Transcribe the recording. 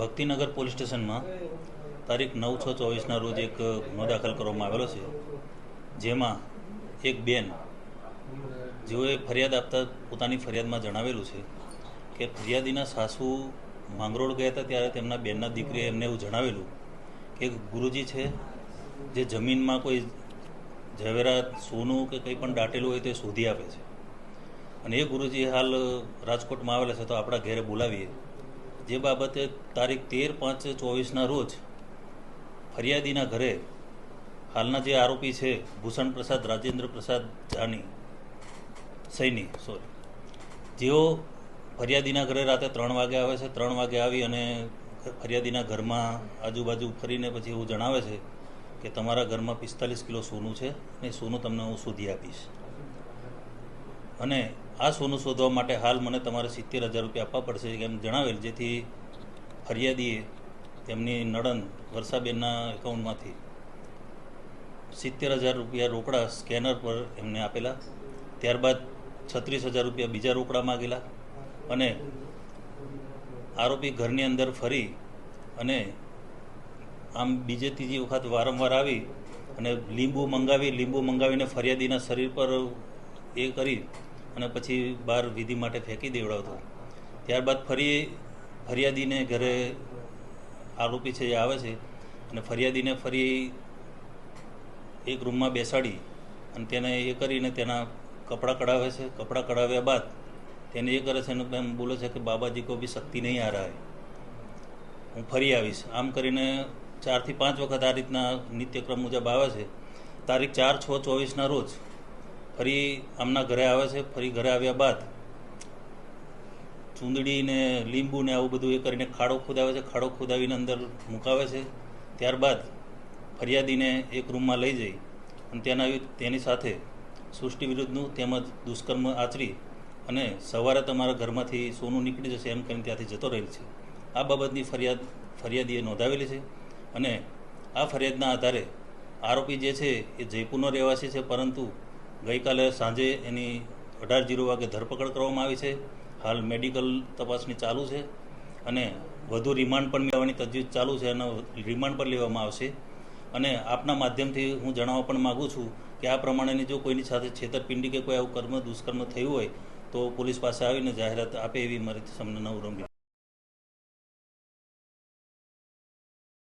Bhaktinagar police સ્ટેશનમાં તારીખ નવ છ ચોવીસના રોજ એક ગુનો દાખલ કરવામાં આવેલો છે. જેમાં એક બેન જેઓએ ફરિયાદ આપતા પોતાની ફરિયાદમાં જણાવેલું છે કે ફરિયાદીના સાસુ માંગરોળ ગયા હતા ત્યારે તેમના બેનના દીકરીએ એમને એવું જણાવેલું કે ગુરુજી છે જે જમીનમાં કોઈ ઝવેરાત, સોનું કે કંઈ પણ દાટેલું હોય તે શોધી આપે છે. અને એ ગુરુજી હાલ રાજકોટમાં આવેલા છે તો આપણા ઘેરે બોલાવીએ. જે બાબતે તારીખ તેર પાંચ ચોવીસના રોજ ફરિયાદીના ઘરે હાલના જે આરોપી છે, ભૂષણ પ્રસાદ, રાજેન્દ્ર પ્રસાદ જાની, સૈની સોરી જેઓ ફરિયાદીના ઘરે રાતે ત્રણ વાગે આવે છે, ત્રણ વાગે આવી અને ફરિયાદીના ઘરમાં આજુબાજુ ફરીને પછી એવું જણાવે છે કે તમારા ઘરમાં પિસ્તાલીસ કિલો સોનું છે અને સોનું તમને હું શોધી આપીશ. અને આ સોનું શોધવા માટે હાલ મને તમારે સિત્તેર હજાર રૂપિયા આપવા પડશે, એમ જણાવેલ. જેથી ફરિયાદીએ તેમની નડન વર્ષાબેનના એકાઉન્ટમાંથી સિત્તેર હજાર રૂપિયા રોકડા સ્કેનર પર એમને આપેલા. ત્યારબાદ છત્રીસ હજાર રૂપિયા બીજા રોકડા માગેલા અને આરોપી ઘરની અંદર ફરી અને આમ બીજે ત્રીજી વખત વારંવાર આવી અને લીંબુ મંગાવી, લીંબુ મંગાવીને ફરિયાદીના શરીર પર એ કરી અને પછી બહાર વિધિ માટે ફેંકી દેવડાવતો. ત્યારબાદ ફરી ફરિયાદીને ઘરે આરોપી છે એ આવે છે અને ફરિયાદીને ફરી એક રૂમમાં બેસાડી અને તેને એ કરીને તેના કપડાં કઢાવે છે. કપડાં કઢાવ્યા બાદ તેને એ કરે છે અને એમ બોલે છે કે બાબાજી કો બી શક્તિ નહીં આ રહે હું ફરી આવીશ. આમ કરીને ચારથી પાંચ વખત આ રીતના નિત્યક્રમ મુજબ આવે છે. તારીખ ચાર છ ચોવીસના રોજ ફરી આમના ઘરે આવે છે, ફરી ઘરે આવ્યા બાદ ચૂંદડી ને લીંબુ ને આવું બધું એ કરીને ખાડો ખોદાવે છે, ખાડો ખોદાવીને અંદર મુકાવે છે. ત્યારબાદ ફરિયાદીને એક રૂમમાં લઈ જઈ અને તેના તેની સાથે સૃષ્ટિ વિરુદ્ધનું તેમજ દુષ્કર્મ આચરી અને સવારે તમારા ઘરમાંથી સોનું નીકળી જશે એમ કરીને ત્યાંથી જતો રહેલ છે. આ બાબતની ફરિયાદ, ફરિયાદીએ નોંધાવેલી છે અને આ ફરિયાદના આધારે આરોપી જે છે એ જયપુરનો રહેવાસી છે, પરંતુ ગઈકાલે સાંજે એની અઢાર જીરો વાગે ધરપકડ કરવામાં આવી છે. હાલ મેડિકલ તપાસની ચાલુ છે અને વધુ રિમાન્ડ પણ મેળવવાની તજવીજ ચાલુ છે અને રિમાન્ડ પણ લેવામાં આવશે. અને આપના માધ્યમથી હું જણાવવા પણ માગું છું કે આ પ્રમાણેની જો કોઈની સાથે છેતરપિંડી કે કોઈ આવું કર્મ દુષ્કર્મ થયું હોય તો પોલીસ પાસે આવીને જાહેરાત આપે એવી મારી સમને નવરંગી